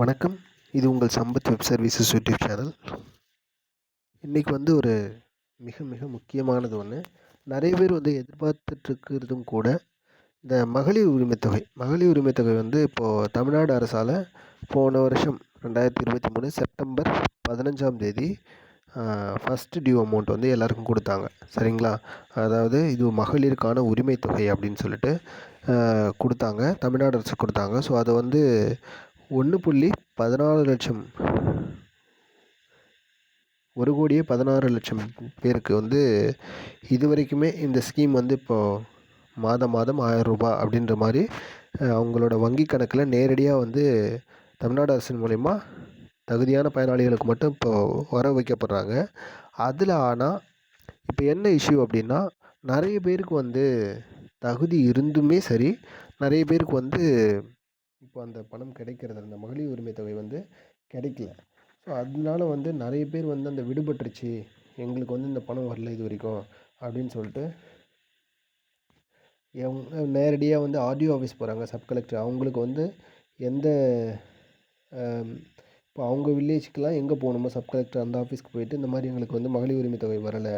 வணக்கம். இது உங்கள் Sampath web services YouTube channel. இன்றைக்கி வந்து ஒரு மிக மிக முக்கியமானது ஒன்று நிறைய பேர் வந்து எதிர்பார்த்துட்ருக்கிறதும் கூட இந்த மகளிர் உரிமைத்தொகை மகளிர் உரிமைத்தொகை வந்து இப்போது தமிழ்நாடு அரசால் போன வருஷம் ரெண்டாயிரத்தி இருபத்தி மூணு செப்டம்பர் பதினஞ்சாம் தேதி ஃபஸ்ட்டு டியூ அமௌண்ட் வந்து எல்லாருக்கும் கொடுத்தாங்க. சரிங்களா? அதாவது இது மகளிருக்கான உரிமை தொகை அப்படின்னு சொல்லிட்டு கொடுத்தாங்க. தமிழ்நாடு அரசு கொடுத்தாங்க. ஸோ அதை வந்து ஒன்று புள்ளி பதினாறு லட்சம். ஒரு கோடியே பதினாறு லட்சம் பேருக்கு வந்து இது வரைக்குமே இந்த ஸ்கீம் வந்து இப்போது மாதம் மாதம் ஆயிரம் ரூபாய் அப்படின்ற மாதிரி அவங்களோட வங்கி கணக்கில் நேரடியாக வந்து தமிழ்நாடு அரசின் மூலிமா தகுதியான பயனாளிகளுக்கு மட்டும் இப்போ வர வைக்கப்படுறாங்க. அதில் ஆனால் இப்போ என்ன இஷ்யூ அப்படின்னா நிறைய பேருக்கு வந்து தகுதி இருந்துமே சரி நிறைய பேருக்கு வந்து இப்போ அந்த பணம் கிடைக்கிறது அந்த மகளிர் உரிமை தொகை வந்து கிடைக்கல. ஸோ அதனால வந்து நிறைய பேர் வந்து அந்த விடுபட்டுருச்சு. எங்களுக்கு வந்து இந்த பணம் வரல இது வரைக்கும் அப்படின்னு சொல்லிட்டு நேரடியாக வந்து ஆர்டிஓ ஆஃபீஸ் போகிறாங்க சப் கலெக்டர் அவங்களுக்கு வந்து எந்த இப்போ அவங்க வில்லேஜுக்கெலாம் எங்கே போகணுமோ சப் கலெக்டர் அந்த ஆஃபீஸ்க்கு போயிட்டு இந்த மாதிரி எங்களுக்கு வந்து மகளிர் உரிமை தொகை வரலை.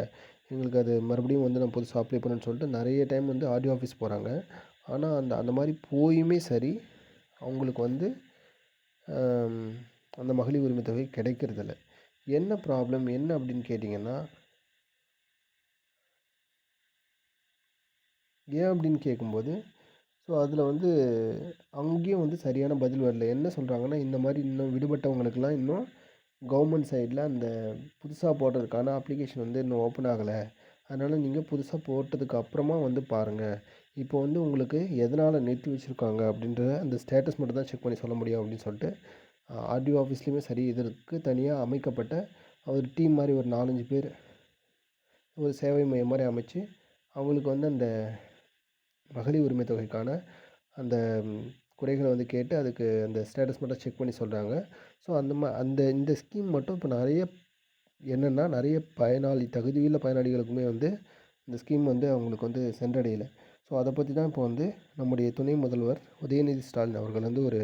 எங்களுக்கு அது மறுபடியும் வந்து நான் புதுசாக அப்ளை பண்ணணும்னு சொல்லிட்டு நிறைய டைம் வந்து ஆர்டிஓ ஆஃபீஸ் போகிறாங்க ஆனால் அந்த அந்த மாதிரி போயுமே சரி அவங்களுக்கு வந்து அந்த மகளிர் உரிமை தொகை கிடைக்கிறதில்ல. என்ன ப்ராப்ளம் என்ன அப்படின்னு கேட்டிங்கன்னா ஏன் அப்படின்னு கேட்கும்போது ஸோ அதில் வந்து அங்கேயும் வந்து சரியான பதில் வரல. என்ன சொல்கிறாங்கன்னா இந்த மாதிரி இன்னும் விடுபட்டவங்களுக்கெல்லாம் இன்னும் கவர்மெண்ட் சைடில் அந்த புதுசாக போடுறதுக்கான அப்ளிகேஷன் வந்து இன்னும் ஓப்பன் ஆகலை. அதனால் நீங்கள் புதுசாக போட்டதுக்கு அப்புறமா வந்து பாருங்கள் இப்போ வந்து உங்களுக்கு எதனால் நிறுத்தி வச்சுருக்காங்க அப்படின்ற அந்த ஸ்டேட்டஸ் மட்டும் தான் செக் பண்ணி சொல்ல முடியும் அப்படின்னு சொல்லிட்டு ஆர்டிஓ ஆஃபீஸ்லேயுமே சரி இதற்கு தனியாக அமைக்கப்பட்ட ஒரு டீம் மாதிரி ஒரு நாலஞ்சு பேர் ஒரு சேவை மையம் மாதிரி அமைச்சு அவங்களுக்கு வந்து அந்த மகளிர் உரிமை தொகைக்கான அந்த குறைகளை வந்து கேட்டு அதுக்கு அந்த ஸ்டேட்டஸ் மட்டும் செக் பண்ணி சொல்கிறாங்க ஸோ அந்த மா அந்த இந்த ஸ்கீம் மட்டும் இப்போ நிறைய என்னென்னா நிறைய பயனாளி தகுதியுள்ள பயனாளிகளுக்குமே வந்து இந்த ஸ்கீம் வந்து அவங்களுக்கு வந்து சென்றடையலை. ஸோ அதை பற்றி தான் இப்போ வந்து நம்முடைய துணை முதல்வர் உதயநிதி ஸ்டாலின் அவர்கள் வந்து ஒரு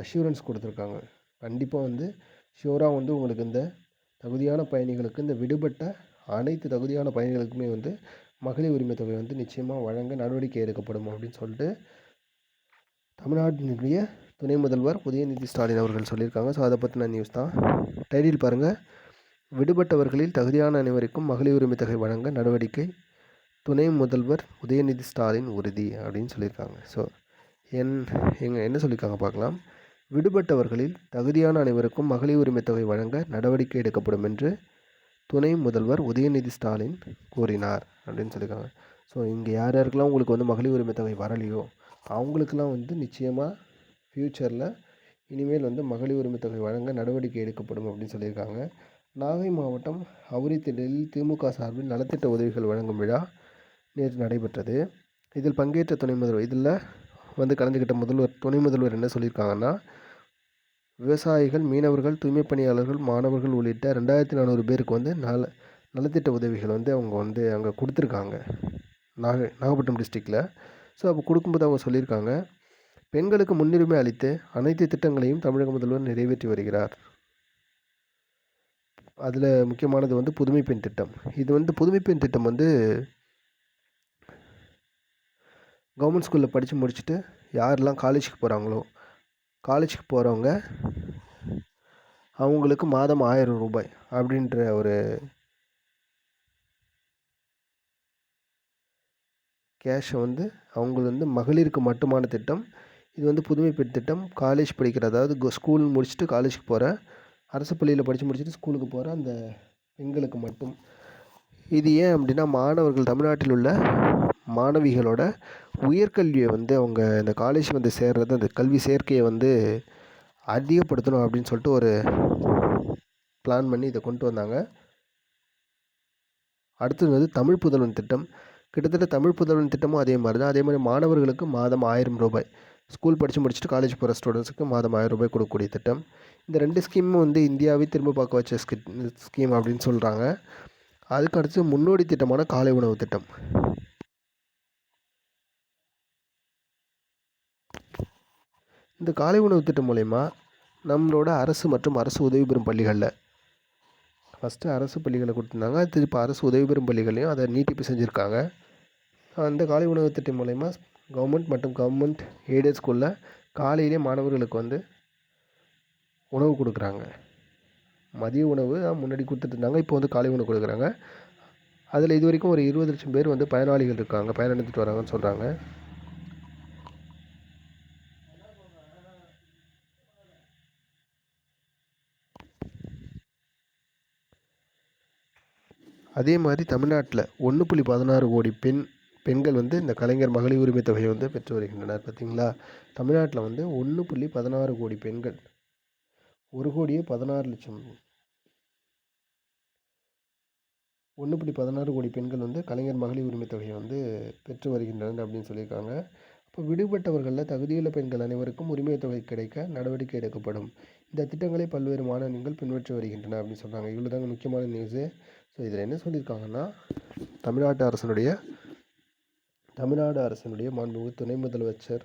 அஷூரன்ஸ் கொடுத்துருக்காங்க. கண்டிப்பாக வந்து ஷியூராக வந்து உங்களுக்கு இந்த தகுதியான பயணிகளுக்கு இந்த விடுபட்ட அனைத்து தகுதியான பயணிகளுக்குமே வந்து மகளிர் உரிமை தொகை வந்து நிச்சயமாக வழங்க நடவடிக்கை எடுக்கப்படும் அப்படின்னு சொல்லிட்டு தமிழ்நாட்டினுடைய துணை முதல்வர் உதயநிதி ஸ்டாலின் அவர்கள் சொல்லியிருக்காங்க. ஸோ அதை பற்றின நியூஸ் தான். டைட்டில் பாருங்கள் விடுபட்டவர்களில் தகுதியான அனைவருக்கும் மகளிர் உரிமை தொகை வழங்க நடவடிக்கை துணை முதல்வர் உதயநிதி ஸ்டாலின் உறுதி அப்படின்னு சொல்லியிருக்காங்க. ஸோ என் எங்கள் என்ன சொல்லியிருக்காங்க பார்க்கலாம். விடுபட்டவர்களில் தகுதியான அனைவருக்கும் மகளிர் உரிமை தொகை வழங்க நடவடிக்கை எடுக்கப்படும் என்று துணை முதல்வர் உதயநிதி ஸ்டாலின் கூறினார் அப்படின்னு சொல்லியிருக்காங்க. ஸோ இங்கே யார் யாருக்கெல்லாம் உங்களுக்கு வந்து மகளிர் உரிமை தொகை வரலையோ அவங்களுக்கெல்லாம் வந்து நிச்சயமாக ஃப்யூச்சரில் இனிமேல் வந்து மகளிர் உரிமை தொகை வழங்க நடவடிக்கை எடுக்கப்படும் அப்படின்னு சொல்லியிருக்காங்க. நாகை மாவட்டம் அவுரித்திடலில் திமுக சார்பில் நலத்திட்ட உதவிகள் வழங்கும் விழா நேற்று நடைபெற்றது. இதில் பங்கேற்ற துணை முதல்வர் இதில் வந்து கலந்துக்கிட்ட முதல்வர் துணை முதல்வர் என்ன சொல்லியிருக்காங்கன்னா விவசாயிகள் மீனவர்கள் தூய்மை பணியாளர்கள் மாணவர்கள் உள்ளிட்ட ரெண்டாயிரத்தி நானூறு பேருக்கு வந்து நல நலத்திட்ட உதவிகள் வந்து அவங்க வந்து அங்கே கொடுத்துருக்காங்க. நாகை நாகப்பட்டினம் டிஸ்ட்ரிக்டில் ஸோ அப்போ கொடுக்கும்போது அவங்க சொல்லியிருக்காங்க பெண்களுக்கு முன்னுரிமை அளித்து அனைத்து திட்டங்களையும் தமிழக முதல்வர் நிறைவேற்றி வருகிறார். அதில் முக்கியமானது வந்து புதுமை பெண் திட்டம். இது வந்து புதுமை பெண் திட்டம் வந்து கவர்மெண்ட் ஸ்கூலில் படித்து முடிச்சுட்டு யாரெல்லாம் காலேஜுக்கு போகிறாங்களோ காலேஜுக்கு போகிறவங்க அவங்களுக்கு மாதம் ஆயிரம் ரூபாய் அப்படின்ற ஒரு கேஷை வந்து அவங்க வந்து மகளிருக்கு மட்டுமான திட்டம். இது வந்து புதுமை பெண் திட்டம். காலேஜ் படிக்கிற அதாவது ஸ்கூல் முடிச்சுட்டு காலேஜுக்கு போகிற அரசு பள்ளியில் படித்து முடிச்சுட்டு ஸ்கூலுக்கு போகிற அந்த பெண்களுக்கு மட்டும். இது ஏன் அப்படின்னா மாணவர்கள் தமிழ்நாட்டில் உள்ள மாணவிகளோட உயர்கல்வியை வந்து அவங்க இந்த காலேஜ் வந்து சேர்றது அந்த கல்வி சேர்க்கையை வந்து அதிகப்படுத்தணும் அப்படின்னு சொல்லிட்டு ஒரு பிளான் பண்ணி இதை கொண்டு வந்தாங்க. அடுத்தது வந்து தமிழ் புதல்வன் திட்டம். கிட்டத்தட்ட தமிழ் புதல்வன் திட்டமும் அதே மாதிரி தான் அதே மாதிரி மாணவர்களுக்கு மாதம் ஆயிரம் ரூபாய். ஸ்கூல் படித்து முடிச்சுட்டு காலேஜ் போகிற ஸ்டூடெண்ட்ஸுக்கு மாதம் ஆயிரம் ரூபாய் கொடுக்கக்கூடிய திட்டம். இந்த ரெண்டு ஸ்கீமும் வந்து இந்தியாவே திரும்ப பார்க்க வச்ச ஸ்கீம் அப்படின்னு சொல்கிறாங்க அதுக்கு அடுத்து முன்னோடி திட்டமான காலை உணவு திட்டம். இந்த காலை உணவு திட்டம் மூலயமா நம்மளோட அரசு மற்றும் அரசு உதவி பெறும் பள்ளிகளில் ஃபஸ்ட்டு அரசு பள்ளிகளை கொடுத்துருந்தாங்க. திருப்பி அரசு உதவி பெறும் பள்ளிகளையும் அதை நீட்டிப்பு செஞ்சுருக்காங்க. அந்த காலை உணவு திட்டம் மூலயமா கவர்மெண்ட் மற்றும் கவர்மெண்ட் எய்டட் ஸ்கூலில் காலையிலே மாணவர்களுக்கு வந்து உணவு கொடுக்குறாங்க. மதிய உணவு தான் முன்னாடி கொடுத்துட்டு இருந்தாங்க இப்போ வந்து காலை உணவு கொடுக்குறாங்க. அதில் இது வரைக்கும் ஒரு இருபது லட்சம் பேர் வந்து பயனாளிகள் இருக்காங்க பயனடைந்துட்டு வராங்கன்னு சொல்கிறாங்க அதே மாதிரி தமிழ்நாட்டில் ஒன்று புள்ளி பதினாறு கோடி பெண் பெண்கள் வந்து இந்த கலைஞர் மகளிர் உரிமை தொகையை வந்து பெற்று வருகின்றனர் பார்த்தீங்களா? தமிழ்நாட்டில் வந்து ஒன்று புள்ளி பதினாறு கோடி பெண்கள் ஒரு கோடியே பதினாறு லட்சம் ஒன்று புள்ளி பதினாறு கோடி பெண்கள் வந்து கலைஞர் மகளிர் உரிமை தொகையை வந்து பெற்று வருகின்றனர் அப்படின்னு சொல்லியிருக்காங்க. அப்போ விடுபட்டவர்களில் தகுதியுள்ள பெண்கள் அனைவருக்கும் உரிமை தொகை கிடைக்க நடவடிக்கை எடுக்கப்படும். இந்த திட்டங்களை பல்வேறு மாநிலங்கள் பின்பற்றி வருகின்றன அப்படின்னு சொல்கிறாங்க இவ்வளோ தாங்க முக்கியமான நியூஸு ஸோ இதில் என்ன சொல்லியிருக்காங்கன்னா தமிழ்நாட்டு அரசனுடைய தமிழ்நாடு அரசினுடைய மாண்புமிகு துணை முதலமைச்சர்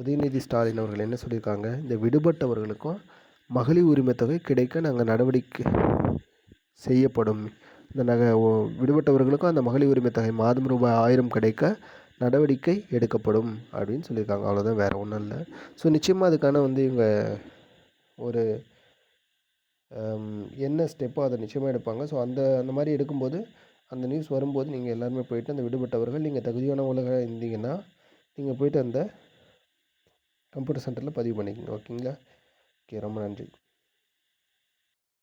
உதயநிதி ஸ்டாலின் அவர்கள் என்ன சொல்லியிருக்காங்க? இந்த விடுபட்டவர்களுக்கும் மகளிர் உரிமை தொகை கிடைக்க நாங்கள் நடவடிக்கை செய்யப்படும். இந்த நகை விடுபட்டவர்களுக்கும் அந்த மகளிர் உரிமை தொகை மாதம் ரூபாய் ஆயிரம் கிடைக்க நடவடிக்கை எடுக்கப்படும் அப்படின்னு சொல்லியிருக்காங்க. அவ்வளோதான் வேறு ஒன்றும் இல்லை. ஸோ நிச்சயமாக அதுக்கான வந்து இவங்க ஒரு என்ன ஸ்டெப்போ அதை நிச்சயமாக எடுப்பாங்க. ஸோ அந்த அந்த மாதிரி எடுக்கும்போது அந்த நியூஸ் வரும்போது நீங்கள் எல்லாருமே போயிட்டு அந்த விடுபட்டவர்கள் நீங்கள் தகுதியான உலக இருந்தீங்கன்னா நீங்கள் போயிட்டு அந்த கம்ப்யூட்டர் சென்டரில் பதிவு பண்ணிக்கோங்க. ஓகேங்களா ஓகே ரொம்ப நன்றி.